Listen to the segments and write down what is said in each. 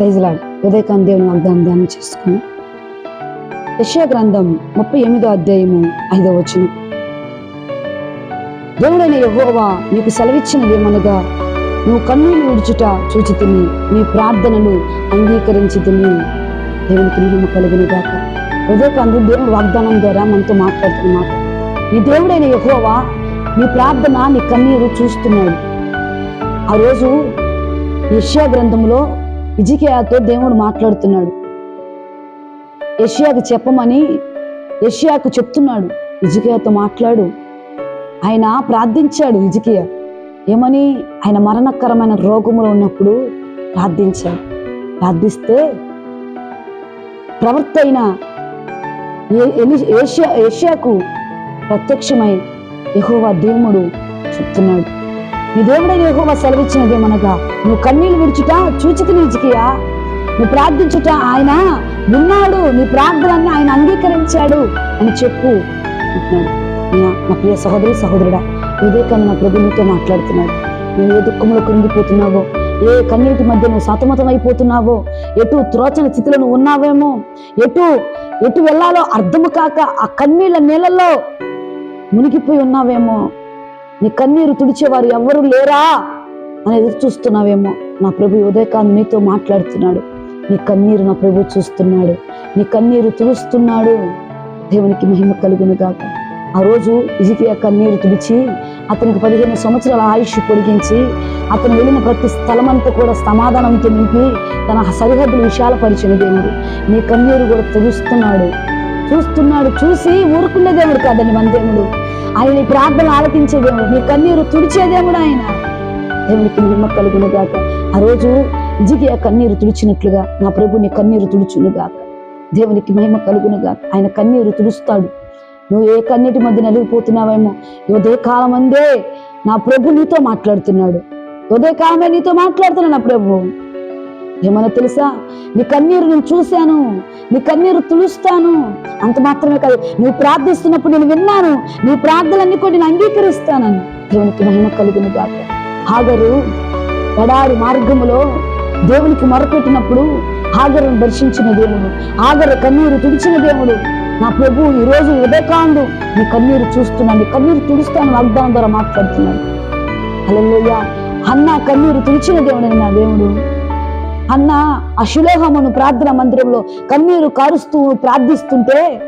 ప్రైజ్లాడ్ ఉదయకాంత్ దేవుని వాగ్దానం ధ్యానం చేసుకుని. యెషయా గ్రంథం ముప్పై ఎనిమిదో అధ్యాయము ఐదో వచనం. దేవుడైన యహోవా నీకు సెలవిచ్చినదేమనగా నువ్వు కన్నీళ్ళు విడుచుట చూచి తిని నీ ప్రార్థనలు అంగీకరించి తిని దేవునికి మహిమ కలుగును గాక. ఉదయకాంత్ దేవుని వాగ్దానం ద్వారా మనతో మాట్లాడుతున్నమాట నీ దేవుడైన యహోవా నీ ప్రార్థన నీ కన్నీరు చూస్తున్నాడు. ఆ రోజు యశ్యా గ్రంథంలో ఇజికేయాతో దేవుడు మాట్లాడుతున్నాడు. యెషయాకు చెప్పమని యషియాకు చెప్తున్నాడు. ఇజికేయాతో మాట్లాడు. ఆయన ప్రార్థించాడు ఇజికియా ఏమని? ఆయన మరణకరమైన రోగములో ఉన్నప్పుడు ప్రార్థించాడు. ప్రార్థిస్తే ప్రవర్త అయిన ఏ- ఏషియా ఏషియాకు ప్రత్యక్షమై యహోవా దేవుడు చెప్తున్నాడు. నీ దేవుడైన యెహోవా సెలవిచ్చినదేమనగా నువ్వు కన్నీళ్ళు విడుచుట చూచితి నీచికియా నువ్వు ప్రార్థించుట ఆయన విన్నాడు నీ ప్రార్థనని ఆయన అంగీకరించాడు అని చెప్పు. నా- ప్రియ సహోదరి సహోదరుడా వివేకాన్ని నా ప్రభు నీతో మాట్లాడుతున్నాడు. నువ్వు ఏ దుఃఖంలో కృంగిపోతున్నావో ఏ కన్నీటి మధ్య నువ్వు సతమతం అయిపోతున్నావో ఎటు త్రోచన స్థితిలో నువ్వు ఉన్నావేమో ఎటు ఎటు వెళ్ళాలో అర్థము కాక ఆ కన్నీళ్ళ నీళ్ళల్లో మునిగిపోయి ఉన్నావేమో నీ కన్నీరు తుడిచేవారు ఎవ్వరూ లేరా అని ఎదురు చూస్తున్నావేమో. నా ప్రభు ఉదయకాంత్ నీతో మాట్లాడుతున్నాడు. నీ కన్నీరు నా ప్రభు చూస్తున్నాడు. నీ కన్నీరు తుడుస్తున్నాడు. దేవునికి మహిమ కలుగును గాక. ఆ రోజు ఇజికియా కన్నీరు తుడిచి అతనికి పదిహేను సంవత్సరాల ఆయుష్ పొడిగించి అతను వెళ్ళిన ప్రతి స్థలమంతా కూడా సమాధానంతో నింపి తన సరిహద్దులు విశాలపరిచిన దేవుడు. నీ కన్నీరు కూడా తుడుస్తున్నాడు. చూస్తున్నాడు చూసి ఊరుకునే దేవుడు కాదండి మన దేవుడు. ఆయన నీ ప్రార్థన ఆలకించేదేమో నీ కన్నీరు తుడిచే ఆయన. దేవునికి నిమ్మ కలుగును గాక ఆ రోజు ఇజికియా కన్నీరు తుడిచినట్లుగా నా ప్రభు నీ కన్నీరు తుడుచును గాక దేవునికి మహిమ కలుగును గాక ఆయన కన్నీరు తుడుస్తాడు. నువ్వు ఏ కన్నీటి మధ్య నలిగిపోతున్నావేమో? ఉదయ కాలం అందే నా ప్రభు నీతో మాట్లాడుతున్నాడు. ఉదయ కాలమే నీతో మాట్లాడుతున్నాడు నా ప్రభు. ఏమన్నా తెలుసా? నీ కన్నీరు నేను చూశాను. నీ కన్నీరు తులుస్తాను అంత మాత్రమే కాదు నువ్వు ప్రార్థిస్తున్నప్పుడు నేను విన్నాను. నీ ప్రార్థనలన్నీ కూడా నేను అంగీకరిస్తానని దేవునికి మహిమ కలుగును గాక. హాగరు ఎడారి మార్గములో దేవునికి మొరపెట్టినప్పుడు హాగరును దర్శించిన దేవుడు ఆగరు కన్నీరు తుడిచిన దేవుడు. నా ప్రభు ఈ రోజు ఉదయకాండు నీ కన్నీరు చూస్తున్నాను నీ కన్నీరు తుడుస్తాను వాగ్దానం ద్వారా మాట్లాడుతున్నాను. హల్లెలూయా. అన్న కన్నీరు తుడిచిన దేవుడని నా దేవుడు. అన్న అశులోహమును ప్రార్థన మందిరంలో కన్నీరు కారుస్తూ ప్రార్థిస్తుంటే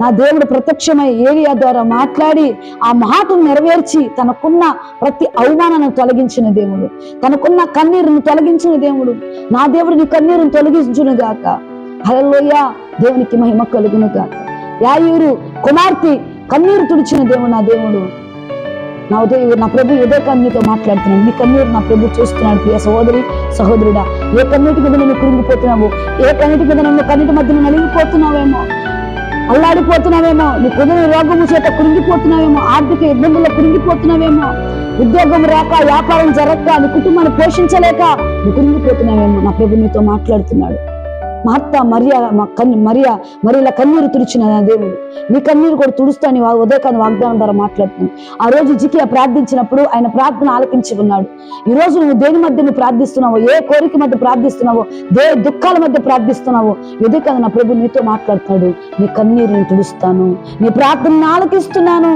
నా దేవుడు ప్రత్యక్షమై ఏలియా ద్వారా మాట్లాడి ఆ మాటను నెరవేర్చి తనకున్న ప్రతి అవమానాన్ని తొలగించిన దేవుడు. తనకున్న కన్నీరును తొలగించిన దేవుడు. నా దేవుడు నీ కన్నీరును తొలగించును గాక హలోయ దేవునికి మహిమ కలుగును గాక యాయూరు కుమార్తె కన్నీరు తుడిచిన దేవుడు నా దేవుడు. నా ఉదయం నా ప్రభు ఏదో కన్నీతో మాట్లాడుతున్నాడు నీ కన్నీరు నా ప్రభు చూస్తున్నాడు ప్రియ సహోదరి సహోదరుడా. ఏ కన్నీటి మీద నువ్వు కృంగిపోతున్నావు ఏ కన్నిటి మీద నువ్వు కన్నిటి మధ్య నలిగిపోతున్నావేమో? అల్లాడిపోతున్నావేమో? నీ కుదిరి రోగము చేత కృంగిపోతున్నావేమో ఆర్థిక ఇబ్బందుల్లో కృంగిపోతున్నావేమో ఉద్యోగం రాక వ్యాపారం జరగక నీ కుటుంబాన్ని పోషించలేక నువ్వు కృంగిపోతున్నావేమో నా ప్రభు నీతో మాట్లాడుతున్నాడు. మార్త మరియా మా కన్ను మరియా మరియల కన్నీరు తుడిచిన నా దేవుడు. నీ కన్నీరు కూడా తుడుస్తాను వా ఉదయకాన్ని వాగ్దానం ద్వారా మాట్లాడుతున్నాను. ఆ రోజు జికియా ప్రార్థించినప్పుడు ఆయన ప్రార్థన ఆలకించి ఉన్నాడు. ఈ రోజు నువ్వు దేని మధ్య నువ్వు ప్రార్థిస్తున్నావో ఏ కోరిక మధ్య ప్రార్థిస్తున్నావో దే దుఃఖాల మధ్య ప్రార్థిస్తున్నావో ఉదయకాన్ని నా ప్రభు నీతో మాట్లాడుతాడు. నీ కన్నీరుని తుడుస్తాను. నీ ప్రార్థన ఆలకిస్తున్నాను.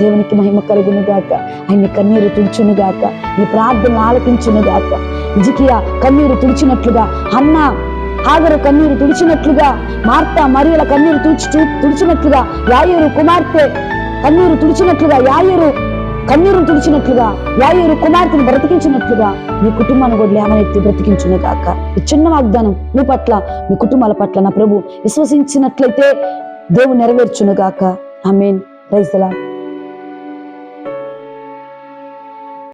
దేవునికి మహిమ కలుగును గాక ఆయన కన్నీరు తుడుచును గాక నీ ప్రార్థన ఆలకించును గాక ఇజికియా కన్నీరు తుడిచినట్లుగా అన్న హాగరు కన్నీరు తుడిచినట్లుగా మార్త మరియల కన్నీరు తుడిచి తుడిచినట్లుగా యాయూరు కుమార్తె కన్నీరు తుడిచినట్లుగా యాయూరు కన్నీరు తుడిచినట్లుగా యాయూరు కుమార్తెను బ్రతికించినట్లుగా మీ కుటుంబాన్ని కూడా లేమనెత్తి బ్రతికించును కాక ఈ చిన్న వాగ్దానం మీ పట్ల మీ కుటుంబాల పట్ల నా ప్రభు విశ్వసించినట్లయితే దేవుడు నెరవేర్చును గాక. I mean the